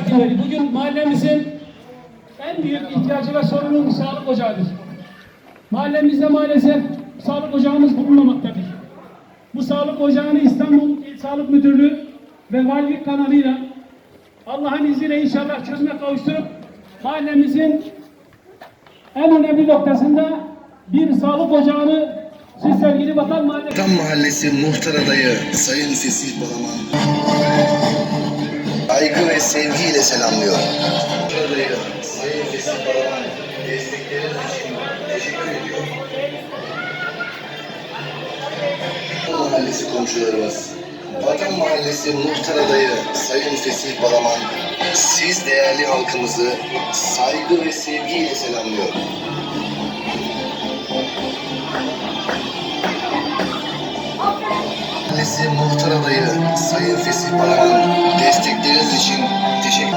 sakinleri. Bugün mahallemizin en büyük ihtiyacı ve sorunu sağlık ocağıdır. Mahallemizde maalesef sağlık ocağımız bulunmamaktadır. Bu sağlık ocağını İstanbul İl Sağlık Müdürlüğü ve Valilik kanalıyla Allah'ın izniyle inşallah çözüme kavuşturup mahallemizin en önemli noktasında bir sağlık ocağını siz sevgili vatan mahalle Tam Mahallesi Muhtar Adayı Sayın Fesih Balaman saygı ve sevgiyle selamlıyor. Muhtar Adayı Sayın Fesih Balaman destekleriniz için teşekkür ediyor. Vatan Mahallesi komşularımız Vatan Mahallesi Muhtar Adayı Sayın Fesih Balaman siz değerli halkımızı saygı ve sevgiyle selamlıyor. Mahallesi Muhtar Adayı Sayın Fesih Balaman destekleriniz için teşekkür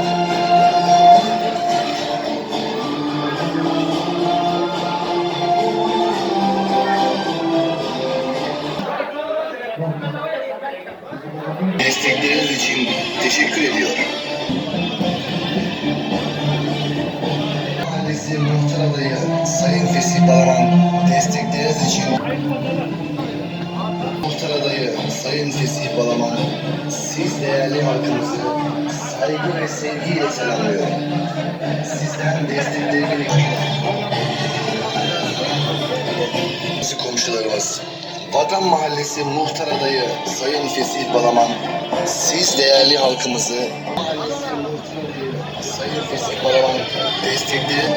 Destekleriniz için teşekkür ediyor. Mahallesi Muhtar Adayı Sayın Fesih Balaman destekleriniz için Muhtar adayı Sayın Fesih Balaman, siz değerli halkımızı saygı ve sevgiyle selamlıyor. Sizden destekleri bekliyor. Bizi komşularımız, Vatan Mahallesi Muhtar adayı Sayın Fesih Balaman, siz değerli halkımızı Mahallesi Muhtar adayı Sayın Fesih Balaman destekleri